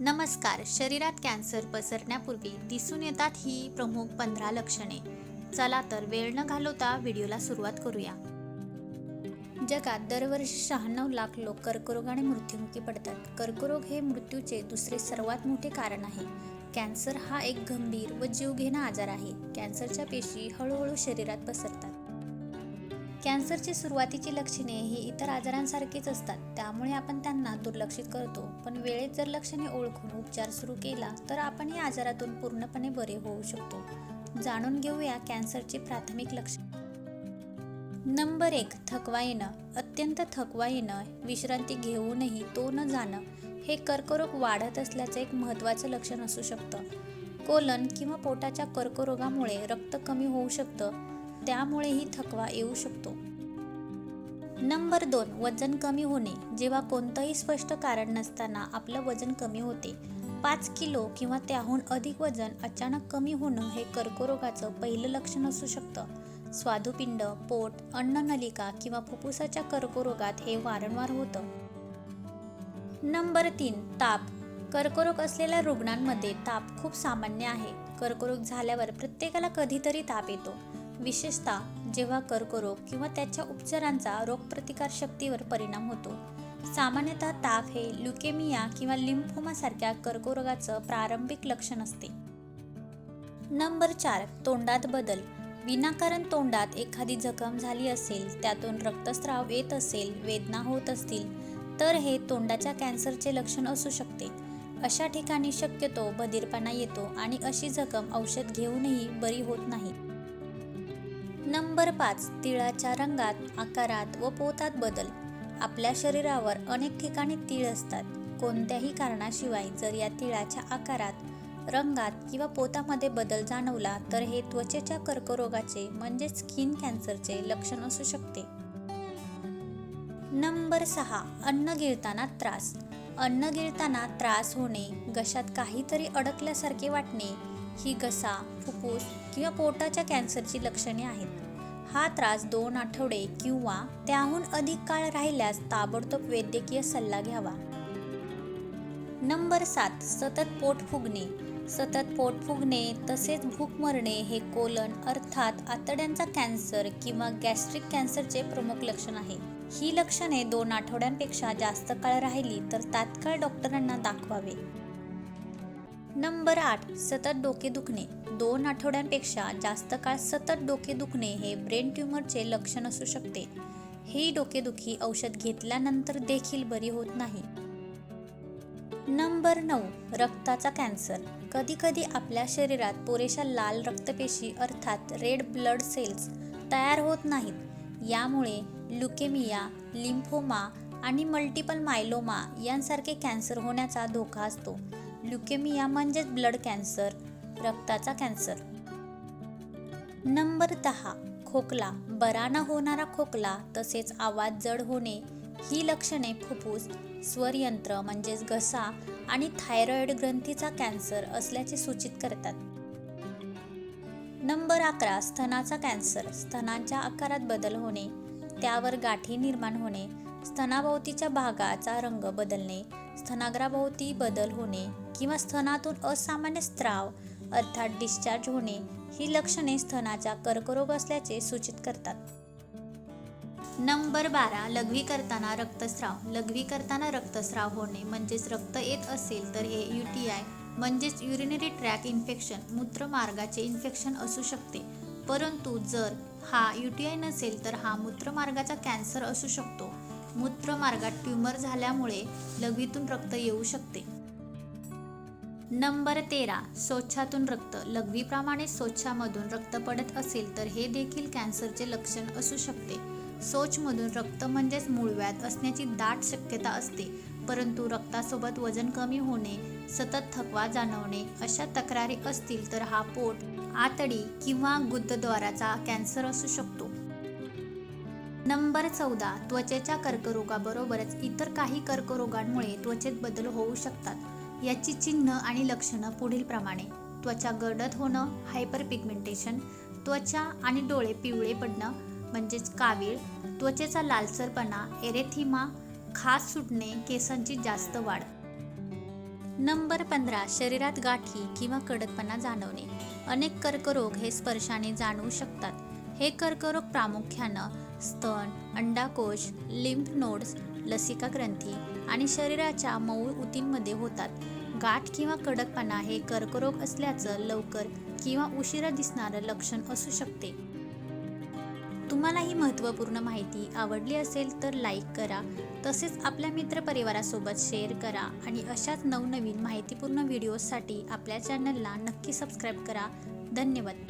नमस्कार शरीरात कॅन्सर पसरण्यापूर्वी दिसून येतात ही प्रमुख पंधरा लक्षणे. चला तर वेळ न घालवता व्हिडिओला सुरुवात करूया. जगात दरवर्षी शहाण्णव लाख लोक कर्करोगाने मृत्युमुखी पडतात. कर्करोग हे मृत्यूचे दुसरे सर्वात मोठे कारण आहे. कॅन्सर हा एक गंभीर व जीवघेणा आजार आहे. कॅन्सरच्या पेशी हळूहळू शरीरात पसरतात. कॅन्सरची सुरुवातीची लक्षणे ही इतर आजारांसारखीच असतात. त्यामुळे आपण त्यांना दुर्लक्षित करतो. पण वेळेत जर लक्षणे ओळखून उपचार सुरू केला तर आपण या आजारातून पूर्णपणे बरे होऊ शकतो. जाणून घेऊया कॅन्सरची प्राथमिक लक्षणे. नंबर एक थकवा येणं. अत्यंत थकवा येणं विश्रांती घेऊनही तो न जाणं हे कर्करोग वाढत असल्याचं एक महत्त्वाचं लक्षण असू शकतं. कोलन किंवा पोटाच्या कर्करोगामुळे रक्त कमी होऊ शकतं. त्यामुळेही थकवा येऊ शकतो. नंबर दोन वजन कमी होणे. जेव्हा कोणतंही स्पष्ट कारण नसताना आपलं वजन कमी होते. पाच किलो किंवा त्याहून अधिक वजन अचानक कमी होणं हे कर्करोगाचं पहिलं लक्षण असू शकतं. स्वादुपिंड पोट अन्ननलिका किंवा फुफ्फुसाच्या कर्करोगात हे वारंवार होतं. नंबर तीन ताप. कर्करोग असलेल्या रुग्णांमध्ये ताप खूप सामान्य आहे. कर्करोग झाल्यावर प्रत्येकाला कधीतरी ताप येतो. विशेषतः जेव्हा कर्करोग किंवा त्याच्या उपचारांचा रोगप्रतिकार शक्तीवर परिणाम होतो. सामान्यतः ताप हे ल्युकेमिया किंवा लिम्फोमासारख्या कर्करोगाचं प्रारंभिक लक्षण असते. नंबर चार तोंडात बदल. विनाकारण तोंडात एखादी जखम झाली असेल त्यातून रक्तस्राव येत असेल वेदना होत असतील तर हे तोंडाच्या कॅन्सरचे लक्षण असू शकते. अशा ठिकाणी शक्यतो बधीरपणा येतो आणि अशी जखम औषध घेऊनही बरी होत नाही. नंबर पाच तिळाच्या रंगात आकारात व पोतात बदल. आपल्या शरीरावर अनेक ठिकाणी तीळ असतात. कोणत्याही कारणाशिवाय जर या तिळाच्या आकारात रंगात किंवा पोतामध्ये बदल जाणवला तर हे त्वचेच्या कर्करोगाचे म्हणजे स्किन कॅन्सरचे लक्षण असू शकते. नंबर सहा अन्न गिळताना त्रास. अन्न गिळताना त्रास होणे घशात काहीतरी अडकल्यासारखे वाटणे ही घसा फुफ्फूस किंवा पोटाच्या कॅन्सरची लक्षणे आहेत. हा त्रास दोन आठवडे किंवा त्याहून अधिक काळ राहिल्यास ताबडतोब वैद्यकीय सल्ला घ्यावा. नंबर सात सतत पोट फुगणे. सतत पोट फुगणे तसेच भूक मरणे हे कोलन अर्थात आतड्यांचा कॅन्सर किंवा गॅस्ट्रिक कॅन्सरचे प्रमुख लक्षण आहे. ही लक्षणे दोन आठवड्यांपेक्षा जास्त काळ राहिली तर तात्काळ डॉक्टरांना दाखवावे. नंबर आठ सतत डोके दुखणे. दोन आठवड्यांपेक्षा जास्त काळ सतत डोके दुखणे हे ब्रेन ट्यूमरचे लक्षण असू शकते. ही डोकेदुखी औषध घेतल्यानंतर देखील बरी होत नाही. नंबर नऊ रक्ताचा कॅन्सर. कधीकधी आपल्या शरीरात पुरेशा लाल रक्तपेशी अर्थात रेड ब्लड सेल्स तयार होत नाहीत. यामुळे ल्युकेमिया लिम्फोमा आणि मल्टिपल मायलोमा यांसारखे कॅन्सर होण्याचा धोका असतो. ल्युकेमिया म्हणजेच ब्लड कॅन्सर रक्ताचा कॅन्सर. नंबर दहा खोकला. बराना होणारा खोकला तसेच आवाज जड होणे ही लक्षणे फुफ्फुस स्वरयंत्र म्हणजेच घसा आणि थायरॉइड ग्रंथीचा कॅन्सर असल्याचे सूचित करतात. नंबर अकरा स्तनाचा कॅन्सर. स्तनांच्या आकारात बदल होणे. त्यावर गाठी निर्माण होणे स्तनाभोवतीच्या भागाचा रंग बदलणे स्तनाग्राभोवती बदल होणे किंवा स्तनातून असामान्य स्त्राव अर्थात डिस्चार्ज होणे ही लक्षणे स्तनाच्या कर्करोग असल्याचे सूचित करतात. नंबर बारा लघवी करताना रक्तस्राव. लघवी करताना रक्तस्राव होणे म्हणजेच रक्त येत असेल तर हे यू टी आय म्हणजेच युरिनरी ट्रॅक इन्फेक्शन मूत्रमार्गाचे इन्फेक्शन असू शकते. परंतु जर हा यू टी आय नसेल तर हा मूत्रमार्गाचा कॅन्सर असू शकतो. मूत्रमार्गात ट्यूमर झाल्यामुळे लघवीतून रक्त येऊ शकते. नंबर तेरा. स्वच्छातून रक्त. लघवीप्रमाणे स्वच्छामधून रक्त पडत असेल तर हे देखील कॅन्सरचे लक्षण असू शकते. शौचमधून रक्त म्हणजेच मूळव्याध असण्याची दाट शक्यता असते. परंतु रक्तासोबत वजन कमी होणे सतत थकवा जाणवणे अशा तक्रारी असतील तर हा पोट आतडी किंवा गुद्धद्वाराचा कॅन्सर असू शकतो. नंबर चौदा. त्वचेच्या कर्करोगाबरोबरच इतर काही कर्करोगांमुळे त्वचेत बदल होऊ शकतात. याची चिन्ह आणि लक्षणं पुढील प्रमाणे. त्वचा गडद होणं हायपर पिगमेंटेशन त्वचा आणि डोळे पिवळे पडणं म्हणजेच कावीळ त्वचेचा लालसरपणा एरेथिमा खास सुटणे केसांची जास्त वाढ. नंबर पंधरा शरीरात गाठी किंवा कडकपणा जाणवणे. अनेक कर्करोग हे स्पर्शाने जाणवू शकतात. हे कर्करोग प्रामुख्यानं स्तन अंडाकोश लिम्फ नोड्स लसिका ग्रंथी आणि शरीराच्या मऊ ऊतींमध्ये होतात. गाठ किंवा कडकपणा हे कर्करोग असल्याचं लवकर किंवा उशिरा दिसणारं लक्षण असू शकते. तुम्हाला ही महत्त्वपूर्ण माहिती आवडली असेल तर लाईक करा. तसेच आपल्या मित्रपरिवारासोबत शेअर करा आणि अशाच नवनवीन माहितीपूर्ण व्हिडिओसाठी आपल्या चॅनलला नक्की सबस्क्राईब करा. धन्यवाद.